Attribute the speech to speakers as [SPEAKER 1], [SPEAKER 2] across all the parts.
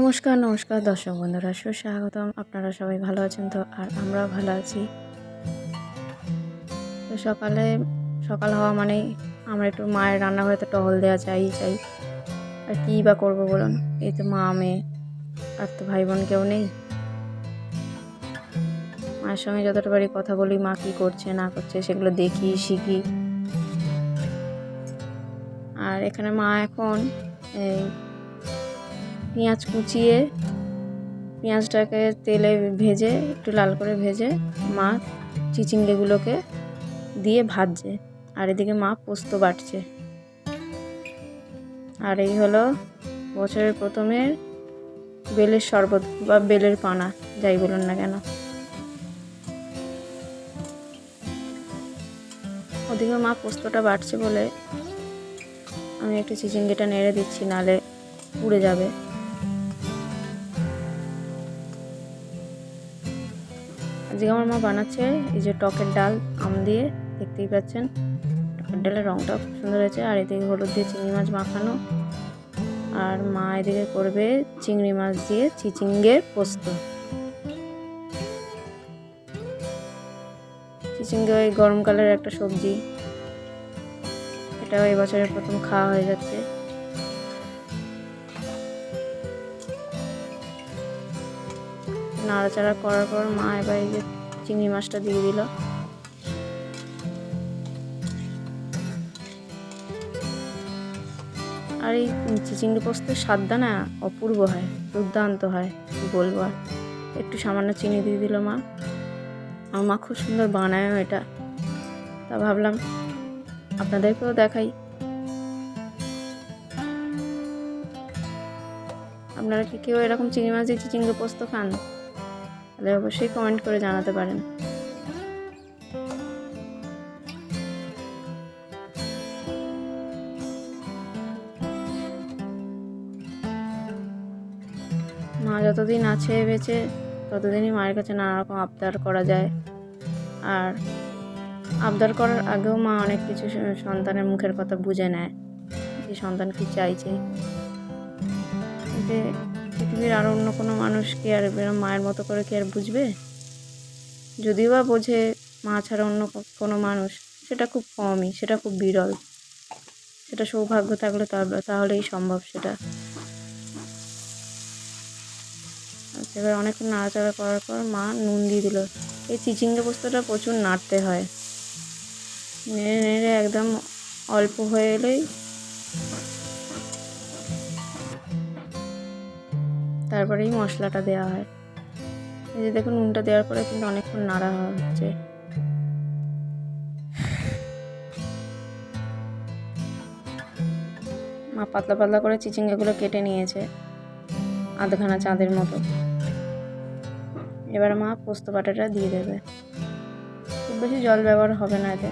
[SPEAKER 1] নমস্কার নমস্কার দর্শক বন্ধুরা, সুস্বাগতম। আপনারা সবাই ভালো আছেন তো? আর আমরাও ভালো আছি। তো সকালে, সকাল হওয়া মানেই আমরা একটু মায়ের রান্নাঘরে তো টহল দেওয়া চাই চাই। আর কী বা করব বলুন? এই তো মা, মেয়ে, আর তো ভাই বোন কেউ নেই। মায়ের সঙ্গে যতটা পারি কথা বলি, মা কী করছে, না করছে, সেগুলো দেখি, শিখি। আর এখানে মা এখন, এই পেঁয়াজ কুচিয়ে পেঁয়াজটাকে তেলে ভেজে, একটু লাল করে ভেজে মা চিচিঙ্গেগুলোকে দিয়ে ভাজছে। আর এদিকে মা পোস্ত বাটছে। আর এই হলো বছরের প্রথমে বেলের শরবত বা বেলের পানা, যাই বলুন না কেন। ওদিকে মা পোস্তটা বাটছে বলে আমি একটু চিচিঙ্গিটা নেড়ে দিচ্ছি, নালে পুড়ে যাবে। আজকে আমার মা বানাচ্ছে, এই যে টকের ডাল, আম দিয়ে, দেখতেই পাচ্ছেন। টকের ডালের রঙটা খুব সুন্দর হয়েছে, আর এদিকে হলুদ দিয়ে চিংড়ি মাছ মাখানো। আর মা এদিকে করবে চিংড়ি মাছ দিয়ে চিচিঙ্গের পোস্ত। চিচিঙ্গে ওই গরমকালের একটা সবজি। এটাও এবছরের প্রথম খাওয়া হয়ে যাচ্ছে। নাড়াচাড়া করার পর মা এবার এই যে চিংড়ি মাছটা দিয়ে দিল। আর এই চিচিঙ্গি পোস্তের স্বাদটা না অপূর্ব হয়, দুর্দান্ত হয় বলব আর। একটু সামান্য চিনি দিয়ে দিল মা। আমার মা খুব সুন্দর বানায়ও এটা। তা ভাবলাম আপনাদেরকেও দেখাই। আপনারা কি কেউ এরকম চিংড়ি মাছ দিয়ে চিচিঙ্গি পোস্ত খান? তাহলে অবশ্যই কমেন্ট করে জানাতে পারেন। মা যতদিন আছে বেঁচে, ততদিনই মায়ের কাছে নানা রকম আবদার করা যায়। আর আবদার করার আগেও মা অনেক কিছু সন্তানের মুখের কথা বুঝে নেয় যে সন্তান কি চাইছে। পৃথিবীর আর অন্য কোনো মানুষ কি আর মায়ের মতো করে কি আর বুঝবে? যদিও বা বোঝে মা ছাড়া অন্য কোনো মানুষ, সেটা খুব কমই, সেটা খুব বিরল। সেটা সৌভাগ্য থাকলে তাহলেই সম্ভব সেটা। আচ্ছা এবার অনেকক্ষণ নাড়াচাড়া করার পর মা নুন দিয়ে দিল। এই চিচিঙ্গে পোস্তটা প্রচুর নাড়তে হয়। নেড়ে নেড়ে একদম অল্প হয়ে এলেই তারপরেই মশলাটা দেওয়া হয়। এই যে দেখুন, নুনটা দেওয়ার পরে কিন্তু অনেকক্ষণ নাড়া হচ্ছে। মা পাতলা পাতলা করে চিচিঙ্গাগুলো কেটে নিয়েছে, আধখানা চাঁদের মতো। এবার মা পোস্ত বাটাটা দিয়ে দেবে। খুব বেশি জল ব্যবহার হবে না এতে।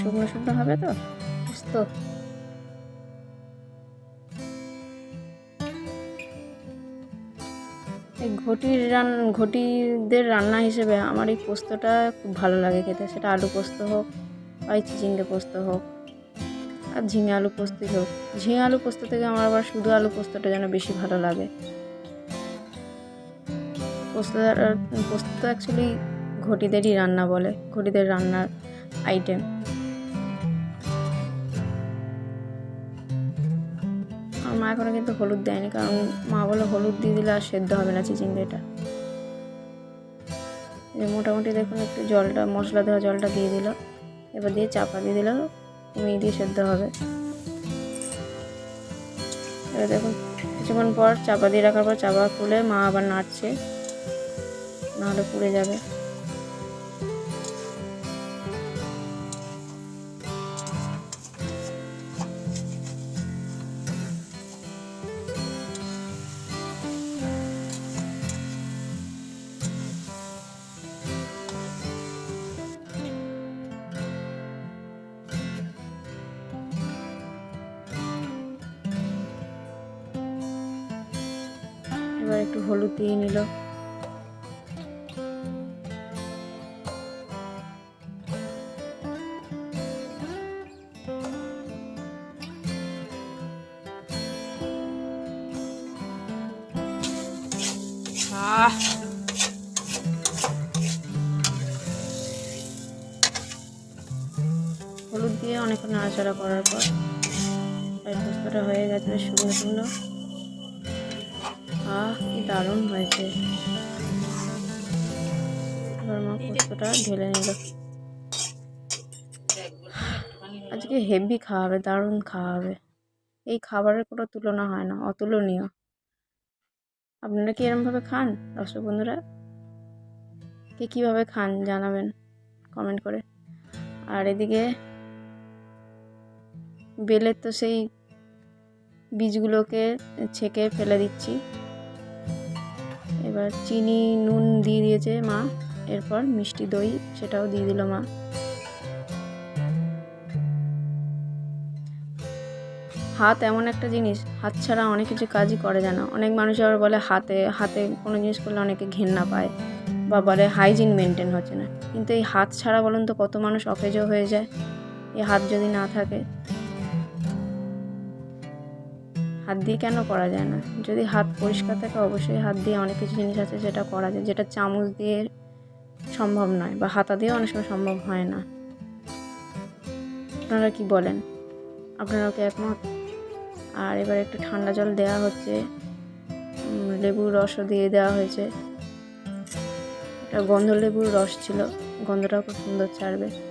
[SPEAKER 1] শুকনো শুকনো হবে তো? পোস্ত? এই ঘটির রান, ঘটিদের রান্না হিসেবে আমার এই পোস্তটা খুব ভালো লাগে খেতে। সেটা আলু পোস্ত হোক বা চিচিঙ্গে পোস্ত হোক আর ঝিঙে আলু পোস্তই হোক। ঝিঙে আলু পোস্ত থেকে আমার আবার শুধু আলু পোস্তটা যেন বেশি ভালো লাগে। পোস্ত পোস্ত অ্যাকচুয়ালি ঘটিদেরই রান্না বলে, ঘটিদের রান্নার আইটেম আমার মা এখনও কিন্তু হলুদ দেয়নি, কারণ মা বলে হলুদ দিয়ে দিলে আর সেদ্ধ হবে না চিচিঙ্গেটা। মোটামুটি দেখুন একটু জলটা, মশলা দেওয়া জলটা দিয়ে দিল। এবার দিয়ে চাপা দিয়ে দিল কমিয়ে দিয়ে সেদ্ধ হবে। এবার দেখুন, কিছুক্ষণ পর চাপা দিয়ে রাখার পর চাপা খুলে মা আবার নাড়ছে, নাহলে পুড়ে যাবে। একটু হলুদ দিয়ে নিল। হলুদ দিয়ে অনেক নাড়াচাড়া করার পর হয়ে গেছে সুন্দর সুন্দর আহ, কি দারুণ হয়েছে। ঢেলে নিল। আজকে হেভি খাওয়াবে, দারুণ খাওয়াবে। এই খাবারের কোনো তুলনা হয় না, অতুলনীয়। আপনারা কি এরমভাবে খান? দর্শক বন্ধুরা, কে কীভাবে খান জানাবেন কমেন্ট করে। আর এদিকে বেলের তো সেই বীজগুলোকে ছেঁকে ফেলে দিচ্ছি। এবার চিনি, নুন দিয়ে দিয়েছে মা। এরপর মিষ্টি দই, সেটাও দিয়ে দিল মা। হাত এমন একটা জিনিস, হাত ছাড়া অনেক কিছু কাজই করে যায় না অনেক মানুষ আবার বলে হাতে হাতে কোনো জিনিস করলে অনেকে ঘেন্না পায় বা বলে হাইজিন মেনটেন হচ্ছে না। কিন্তু এই হাত ছাড়া বলুন তো কত মানুষ অকেজো হয়ে যায়? এই হাত যদি না থাকে হাত দিয়ে কেন করা যায় না? যদি হাত পরিষ্কার থাকে, অবশ্যই হাত দিয়ে অনেক কিছু জিনিস আছে যেটা করা যায়, যেটা চামচ দিয়ে সম্ভব নয় বা হাতা দিয়েও অনেক সময় সম্ভব হয় না। আপনারা কি বলেন? আপনারাও কি একমত? আর এবার একটু ঠান্ডা জল দেওয়া হচ্ছে। লেবুর রসও দিয়ে দেওয়া হয়েছে। এটা গন্ধ লেবুর রস ছিল। গন্ধটাও খুব সুন্দর ছাড়বে।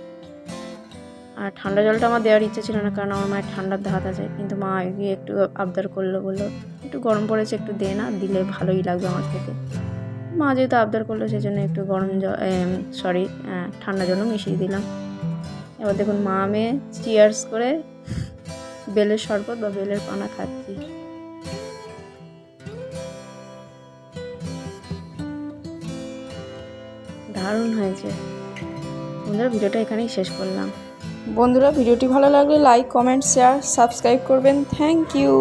[SPEAKER 1] আর ঠান্ডা জলটা আমার দেওয়ার ইচ্ছে ছিল না, কারণ আমার মায়ের ঠান্ডার ধাত আছে। কিন্তু মা গিয়ে একটু আবদার করল, বলল, একটু গরম পড়েছে, একটু দে না, দিলে ভালোই লাগবে আমার খেতে। মা যেহেতু আবদার করল সেই জন্য একটু গরম জল সরি ঠান্ডা জলও মিশিয়ে দিলাম। এবার দেখুন, মা মেয়ে চিয়ার্স করে বেলের শরবত বা বেলের পানা খাচ্ছি। দারুণ হয়েছে। বন্ধুরা, ভিডিওটা এখানেই শেষ করলাম।
[SPEAKER 2] বন্ধুরা ভিডিওটি ভালো লাগলে লাইক কমেন্ট শেয়ার সাবস্ক্রাইব করবেন। Thank you